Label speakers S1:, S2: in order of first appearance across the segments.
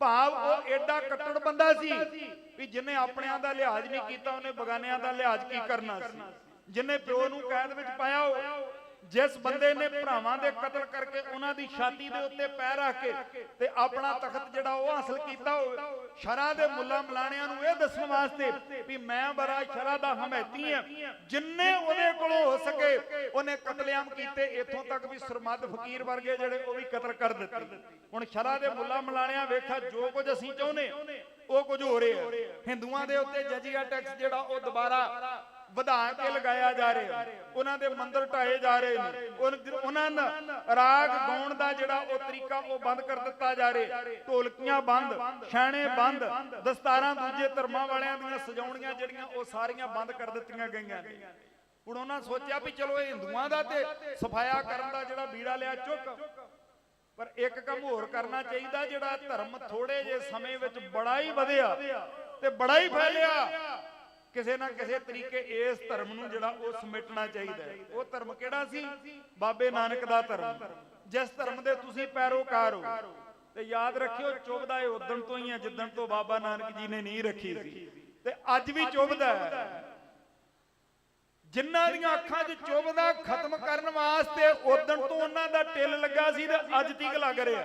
S1: ਭਾਵ ਉਹ ਐਡਾ ਕੱਟੜ ਬੰਦਾ ਸੀ ਵੀ ਜਿਨੇ ਆਪਣਿਆਂ ਦਾ ਲਿਹਾਜ਼ ਨਹੀਂ ਕੀਤਾ, ਉਹਨੇ ਬਗਾਨਿਆਂ ਦਾ ਲਿਹਾਜ਼ ਕੀ ਕਰਨਾ ਸੀ? ਜਿਨੇ ਪਿਓ ਨੂੰ ਕੈਦ ਵਿੱਚ ਪਾਇਆ ਉਹ, ਜਿਸ ਬੰਦੇ ਨੇ ਭਰਾਵਾਂ ਦੇ ਕਤਲ ਕਰਕੇ ਉਹਨਾਂ ਦੀ ਛਾਤੀ ਦੇ ਉੱਤੇ ਪੈਰ ਰੱਖ ਕੇ ਤੇ ਆਪਣਾ ਤਖਤ ਜਿਹੜਾ ਉਹ ਹਾਸਲ ਕੀਤਾ ਹੋਵੇ ਸ਼ਰਾ ਦੇ ਮੁੱਲਾ ਮਲਾਣਿਆਂ ਨੂੰ ਇਹ ਦੱਸਣ ਵਾਸਤੇ ਵੀ ਮੈਂ ਬੜਾ ਸ਼ਰਾ ਦਾ ਹਮਾਇਤੀ ਹਾਂ। ਜਿੰਨੇ ਉਹਦੇ ਕੋਲੋਂ ਹੋ ਸਕੇ, ਉਹਨੇ ਕਤਲੇਆਮ ਕੀਤੇ, ਇੱਥੋਂ ਤੱਕ ਵੀ ਸਰਮਦ ਫਕੀਰ ਵਰਗੇ ਜਿਹੜੇ ਉਹ ਵੀ ਕਤਲ ਕਰ ਦਿੱਤੇ। ਹੁਣ ਸ਼ਰਾ ਦੇ ਮੁੱਲਾ ਮਲਾਣਿਆਂ ਵੇਖਾ, ਜੋ ਕੁਝ ਅਸੀਂ ਚਾਹੁੰਦੇ ਉਹ ਕੁਝ ਹੋ ਰਿਹਾ ਹਿੰਦੂਆਂ ਦੇ ਉੱਤੇ ਜਜੀਆ ਟੈਕਸ ਜਿਹੜਾ ਉਹ ਦੁਬਾਰਾ ਵਧਾ ਕੇ ਲਗਾਇਆ ਜਾ ਰਿਹਾ ਉਹਨਾਂ ਦੇ ਮੰਦਰ ਢਾਏ ਜਾ ਰਹੇ ਨੇ। ਉਹਨਾਂ ਦਾ ਰਾਗ ਗਾਉਣ ਦਾ ਜਿਹੜਾ ਉਹ ਤਰੀਕਾ ਉਹ ਬੰਦ ਕਰ ਦਿੱਤਾ ਜਾ ਰਿਹਾ ਢੋਲਕੀਆਂ ਬੰਦ, ਛਾਣੇ ਬੰਦ, ਦਸਤਾਰਾਂ ਦੂਜੇ ਧਰਮਾਂ ਵਾਲਿਆਂ ਦੀਆਂ ਸਜਾਉਣੀਆਂ ਜਿਹੜੀਆਂ ਉਹ ਸਾਰੀਆਂ ਬੰਦ ਕਰ ਦਿੱਤੀਆਂ ਗਈਆਂ ਨੇ। ਹੁਣ ਉਹਨਾਂ ਸੋਚਿਆ ਵੀ ਚਲੋ ਇਹ ਹਿੰਦੂਆਂ ਦਾ ਤੇ ਸਫਾਇਆ ਕਰਨ ਦਾ ਜਿਹੜਾ ਬੀੜਾ ਲਿਆ, ਚੁੱਕ। ਪਰ ਇੱਕ ਕੰਮ ਹੋਰ ਕਰਨਾ ਚਾਹੀਦਾ ਜਿਹੜਾ ਧਰਮ ਥੋੜੇ ਜੇ ਸਮੇਂ ਵਿੱਚ ਬੜਾ ਹੀ ਵਧਿਆ ਤੇ ਬੜਾ ਹੀ ਫੈਲਿਆ। ਕਿਸੇ ਨਾ ਕਿਸੇ ਤਰੀਕੇ ਇਸ ਧਰਮ ਨੂੰ ਜਿਹੜਾ ਉਹ ਸਮੇਟਣਾ ਚਾਹੀਦਾ ਉਹ ਧਰਮ ਕਿਹੜਾ ਸੀ? ਬਾਬੇ ਨਾਨਕ ਦਾ ਧਰਮ। ਜਿਸ ਧਰਮ ਦੇ ਤੁਸੀਂ ਪੈਰੋਕਾਰ ਹੋ। ਤੇ ਯਾਦ ਰੱਖਿਓ ਚੁੱਭਦਾ ਇਹ ਉਦਣ ਤੋਂ ਹੀ ਹੈ ਜਿੱਦਣ ਤੋਂ ਬਾਬਾ ਨਾਨਕ ਜੀ ਨੇ ਨਹੀਂ ਰੱਖੀ ਸੀ। ਤੇ ਅੱਜ ਵੀ ਚੁੱਭਦਾ ਹੈ। ਜਿਨ੍ਹਾਂ ਦੀਆਂ ਅੱਖਾਂ 'ਚ ਚੁੱਭਦਾ ਖਤਮ ਕਰਨ ਵਾਸਤੇ ਉਦਣ ਤੋਂ ਉਹਨਾਂ ਦਾ ਟਿੱਲ ਲੱਗਾ ਸੀ ਤੇ ਅੱਜ ਤੀਕ ਲੱਗ ਰਿਹਾ।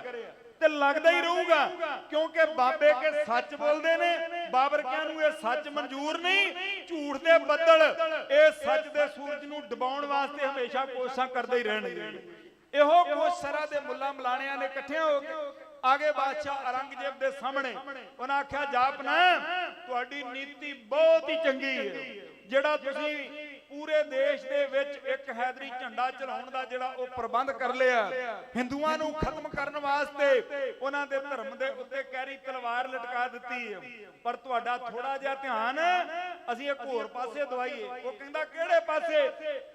S1: ਤੇ ਲੱਗਦਾ ਹੀ ਰਹੂਗਾ, ਕਿਉਂਕਿ ਬਾਬੇ ਕੇ ਸੱਚ ਬੋਲਦੇ ਨੇ ਬਾਬਰਕਿਆਂ ਨੂੰ ਇਹ ਸੱਚ ਮਨਜ਼ੂਰ ਨਹੀਂ? ਝੂਠ ਦੇ ਬੱਦਲ, ਇਹ ਸੱਚ ਦੇ ਸੂਰਜ ਨੂੰ ਡਬਾਉਣ ਵਾਸਤੇ ਹਮੇਸ਼ਾ ਕੋਸ਼ਿਸ਼ਾਂ ਕਰਦੇ ਹੀ ਰਹਿਣਗੇ। ਇਹੋ ਕੋਸ਼ਿਸ਼ ਸਰਾ ਦੇ ਮੁੱਲਾ ਮਲਾਣਿਆਂ ਨੇ ਇਕੱਠਿਆਂ ਹੋ ਕੇ ਆਗੇ ਬਾਦਸ਼ਾਹ ਔਰੰਗਜ਼ੇਬ ਦੇ ਸਾਹਮਣੇ ਉਹਨਾਂ ਆਖਿਆ, ਜਾਪਨਾ, ਤੁਹਾਡੀ ਨੀਤੀ ਬਹੁਤ ਹੀ ਚੰਗੀ ਹੈ। ਜਿਹੜਾ ਤੁਸੀਂ ਪੂਰੇ ਦੇਸ਼ ਦੇ ਵਿੱਚ ਇੱਕ ਹੈਦਰੀ ਝੰਡਾ ਚਲਾਉਣ ਦਾ ਜਿਹੜਾ ਉਹ ਪ੍ਰਬੰਧ ਕਰ ਲਿਆ। ਹਿੰਦੂਆਂ ਨੂੰ ਖਤਮ ਕਰਨ ਵਾਸਤੇ ਉਹਨਾਂ ਦੇ ਧਰਮ ਦੇ ਉੱਤੇ ਕਹਿਰੀ ਤਲਵਾਰ ਲਟਕਾ ਦਿੱਤੀ ਪਰ ਤੁਹਾਡਾ ਥੋੜਾ ਜਿਹਾ ਧਿਆਨ, ਅਸੀਂ ਇੱਕ ਹੋਰ ਪਾਸੇ ਦਵਾਈਏ। ਉਹ ਕਹਿੰਦਾ, ਕਿਹੜੇ ਪਾਸੇ?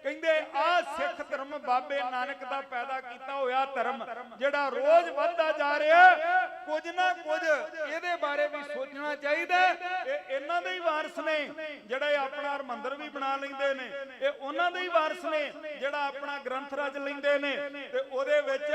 S1: ਕਹਿੰਦੇ, ਆ ਸਿੱਖ ਧਰਮ ਬਾਬੇ ਨਾਨਕ ਦਾ ਪੈਦਾ ਕੀਤਾ ਹੋਇਆ ਧਰਮ, ਜਿਹੜਾ ਰੋਜ਼ ਵੱਧਦਾ ਜਾ ਰਿਹਾ ਕੁਝ ਨਾ ਕੁਝ ਇਹਦੇ ਬਾਰੇ ਵੀ ਸੋਚਣਾ ਚਾਹੀਦਾ ਇਹ ਇਹਨਾਂ ਦੇ ਹੀ ਵਾਰਸ ਨੇ, ਜਿਹੜੇ ਆਪਣਾ ਹਰਮੰਦਰ ਵੀ ਬਣਾ ਲੈਂਦੇ ਨੇ। ਇਹ ਉਹਨਾਂ ਦੇ ਹੀ ਵਾਰਸ ਨੇ, ਜਿਹੜਾ ਆਪਣਾ ਗ੍ਰੰਥ ਰਚ ਲੈਂਦੇ ਨੇ। ਤੇ ਉਹਦੇ ਵਿੱਚ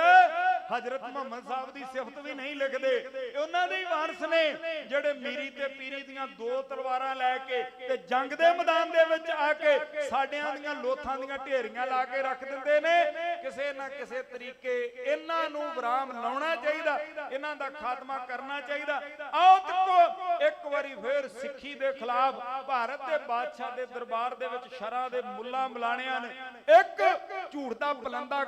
S1: ਹਜ਼ਰਤ ਮੁਹੰਮਦ ਸਾਹਿਬ ਦੀ ਸਿਫਤ ਵੀ ਨਹੀਂ ਲਿਖਦੇ। ਉਹਨਾਂ ਦੇ ਹੀ ਵਾਰਸ ਨੇ ਜਿਹੜੇ ਮੀਰੀ ਤੇ ਪੀਰੀ ਦੀਆਂ ਦੋ ਤਲਵਾਰਾਂ ਲੈ ਕੇ ਤੇ ਜੰਗ ਦੇ ਮੈਦਾਨ ਦੇ ਵਿੱਚ ਆ ਕੇ ਸਾਡਿਆਂ ਦੀਆਂ ਲੋਥਾਂ ਦੀਆਂ ਢੇਰੀਆਂ ਲਾ ਕੇ ਰੱਖ ਦਿੰਦੇ ਨੇ। ਕਿਸੇ ਨਾ ਕਿਸੇ ਤਰੀਕੇ ਇਹਨਾਂ ਨੂੰ ਵਿਰਾਮ ਲਾਉਣਾ ਚਾਹੀਦਾ, ਇਹਨਾਂ ਦਾ ਖਾਤਮਾ ਕਰਨਾ ਚਾਹੀਦਾ। ਆਓ ਤੱਕੋ ਇੱਕ ਵਾਰੀ ਫੇਰ ਸਿੱਖੀ ਦੇ ਖਿਲਾਫ ਭਾਰਤ ਦੇ ਬਾਦਸ਼ਾਹ ਦੇ ਦਰਬਾਰ ਦੇ ਵਿੱਚ ਸ਼ਰਾਂ ਦੇ ਮੁੱਲਾ ਮਲਾਣਿਆਂ ਨੇ। ਇੱਕ ਝੂਠ ਦਾ ਬਲੰਦਾ